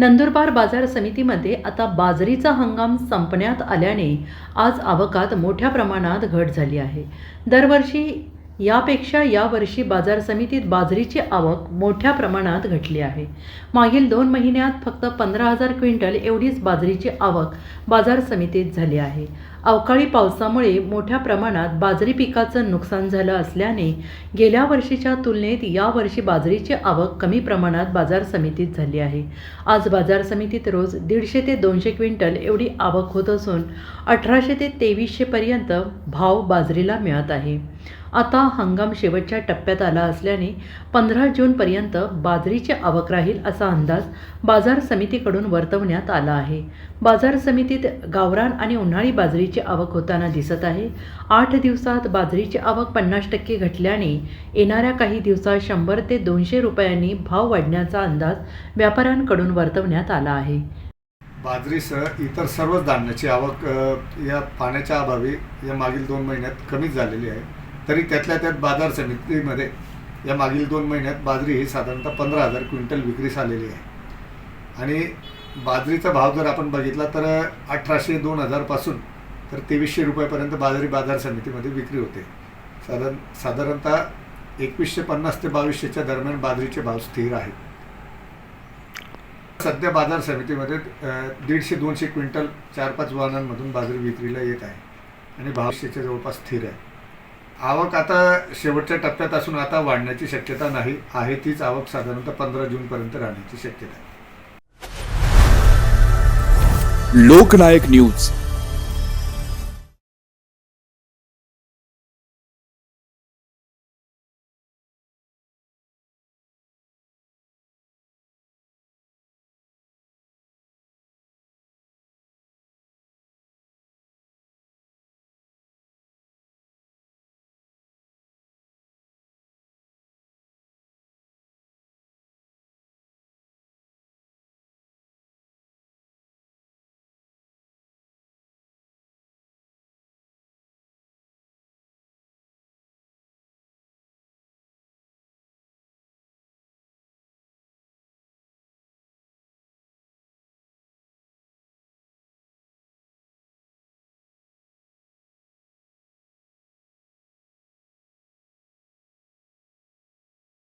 नंदुरबार बाजार समितीमध्ये आता बाजरीचा हंगाम संपण्यात आल्याने आज आवकात मोठ्या प्रमाणात घट झाली आहे. दरवर्षी यापेक्षा यावर्षी बाजार समितीत बाजरीची आवक मोठ्या प्रमाणात घटली आहे. मागील दोन महिन्यात फक्त पंधरा हजार क्विंटल एवढीच बाजरीची आवक बाजार समितीत झाली आहे. अवकाळी पावसामुळे मोठ्या प्रमाणात बाजरी पिकाचं नुकसान झालं असल्याने गेल्या वर्षीच्या तुलनेत यावर्षी बाजरीची आवक कमी प्रमाणात बाजार समितीत झाली आहे. आज बाजार समितीत रोज दीडशे ते दोनशे क्विंटल एवढी आवक होत असून अठराशे ते तेवीसशेपर्यंत भाव बाजरीला मिळत आहे. आता हंगाम शेवटच्या टप्प्यात आला असल्याने पंधरा जूनपर्यंत बाजरीची आवक राहील असा अंदाज बाजार समितीकडून वर्तवण्यात आला आहे. बाजार समितीत गावरान आणि उन्हाळी बाजरीची आवक होताना दिसत आहे. आठ दिवसात बाजरीची आवक पन्नास टक्के घटल्याने येणाऱ्या काही दिवसात शंभर ते दोनशे रुपयांनी भाव वाढण्याचा अंदाज व्यापाऱ्यांकडून वर्तवण्यात आला आहे. बाजरीसह इतर सर्वच धान्याची आवक या पाण्याच्या अभावी या मागील दोन महिन्यात कमीच झालेली आहे. तरी त्यातल्या त्यात बाजार समितीमध्ये या मागील दोन महिन्यात बाजरी ही साधारणतः पंधरा हजार क्विंटल विक्रीस आलेली आहे. आणि बाजरीचा भाव जर आपण बघितला तर अठराशे दोन हजारपासून तर तेवीसशे रुपयापर्यंत बाजरी बाजार समितीमध्ये विक्री होते. साधारण साधारणतः एकवीसशे पन्नास ते बावीसशेच्या दरम्यान बाजरीचे भाव स्थिर आहेत. सध्या बाजार समितीमध्ये दीडशे दोनशे क्विंटल चार पाच वाहनांमधून बाजरी विक्रीला येत आहे. आणि भावशेच्या जवळपास स्थिर आहे. आवक आता शेवटच्या टप्प्यात असून आता वाढण्याची शक्यता नाही आहे तीच आवक साधारणतः पंधरा जूनपर्यंत राहण्याची शक्यता आहे. लोकनायक न्यूज.